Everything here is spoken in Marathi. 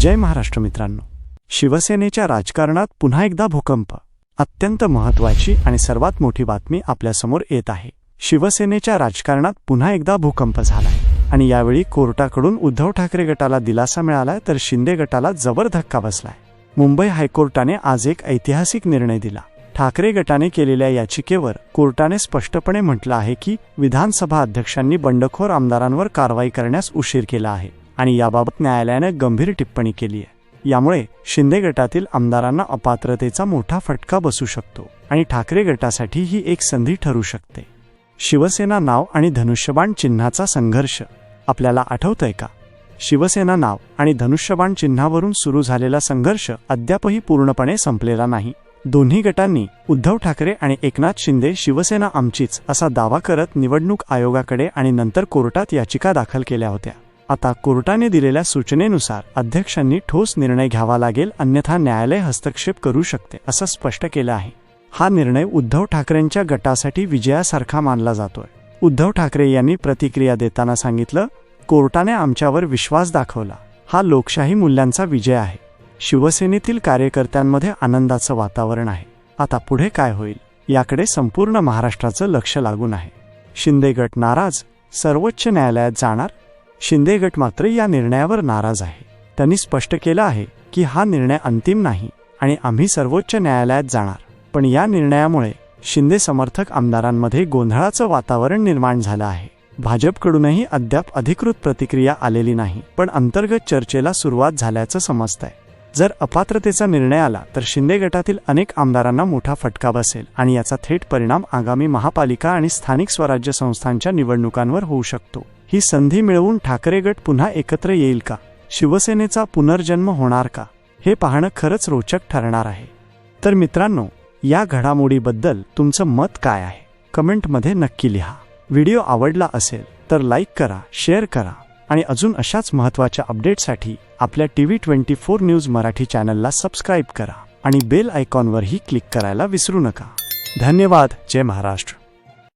जय महाराष्ट्र मित्रांनो. शिवसेनेच्या राजकारणात पुन्हा एकदा भूकंप. अत्यंत महत्वाची आणि सर्वात मोठी बातमी आपल्यासमोर येत आहे. शिवसेनेच्या राजकारणात पुन्हा एकदा भूकंप झालाय. आणि यावेळी कोर्टाकडून उद्धव ठाकरे गटाला दिलासा मिळालाय तर शिंदे गटाला जबर धक्का बसलाय. मुंबई हायकोर्टाने आज एक ऐतिहासिक निर्णय दिला. ठाकरे गटाने केलेल्या याचिकेवर कोर्टाने स्पष्टपणे म्हटलं आहे की विधानसभा अध्यक्षांनी बंडखोर आमदारांवर कारवाई करण्यास उशीर केला आहे. आणि याबाबत न्यायालयानं गंभीर टिप्पणी केली आहे. यामुळे शिंदे गटातील आमदारांना अपात्रतेचा मोठा फटका बसू शकतो आणि ठाकरे गटासाठी ही एक संधी ठरू शकते. शिवसेना नाव आणि धनुष्यबाण चिन्हाचा संघर्ष. आपल्याला आठवतंय का? शिवसेना नाव आणि धनुष्यबाण चिन्हावरून सुरू झालेला संघर्ष अद्यापही पूर्णपणे संपलेला नाही. दोन्ही गटांनी उद्धव ठाकरे आणि एकनाथ शिंदे शिवसेना आमचीच असा दावा करत निवडणूक आयोगाकडे आणि नंतर कोर्टात याचिका दाखल केल्या होत्या. आता कोर्टाने दिलेल्या सूचनेनुसार अध्यक्षांनी ठोस निर्णय घ्यावा लागेल अन्यथा न्यायालय हस्तक्षेप करू शकते असं स्पष्ट केलं आहे. हा निर्णय उद्धव ठाकरेंच्या गटासाठी विजयासारखा मानला जातोय. उद्धव ठाकरे यांनी प्रतिक्रिया देताना सांगितलं कोर्टाने आमच्यावर विश्वास दाखवला. हा लोकशाही मूल्यांचा विजय आहे. शिवसेनेतील कार्यकर्त्यांमध्ये आनंदाचं वातावरण आहे. आता पुढे काय होईल? याकडे संपूर्ण महाराष्ट्राचं लक्ष लागून आहे. शिंदे गट नाराज सर्वोच्च न्यायालयात जाणार शिंदे गट मात्र या निर्णयावर नाराज आहे. त्यांनी स्पष्ट केलं आहे की हा निर्णय अंतिम नाही आणि आम्ही सर्वोच्च न्यायालयात जाणार. पण या निर्णयामुळे शिंदे समर्थक आमदारांमध्ये गोंधळाचं वातावरण निर्माण झालं आहे. भाजपकडूनही अद्याप अधिकृत प्रतिक्रिया आलेली नाही पण अंतर्गत चर्चेला सुरुवात झाल्याचं समजतंय. जर अपात्रतेचा निर्णय आला तर शिंदे गटातील अनेक आमदारांना मोठा फटका बसेल आणि याचा थेट परिणाम आगामी महापालिका आणि स्थानिक स्वराज्य संस्थांच्या निवडणुकांवर होऊ शकतो. ही संधी मिळवून ठाकरे गट पुन्हा एकत्र येईल का? शिवसेनेचा पुनर्जन्म होणार का? हे पाहणं खरंच रोचक ठरणार आहे. तर मित्रांनो या घडामोडीबद्दल तुमचं मत काय आहे? कमेंटमध्ये नक्की लिहा. व्हिडिओ आवडला असेल तर लाईक करा शेअर करा. आणि अजून अशाच महत्त्वाच्या अपडेटसाठी आपल्या T V twenty four news Marathi चॅनलला सबस्क्राईब करा आणि बेल आयकॉनवरही क्लिक करायला विसरू नका. धन्यवाद. जय महाराष्ट्र.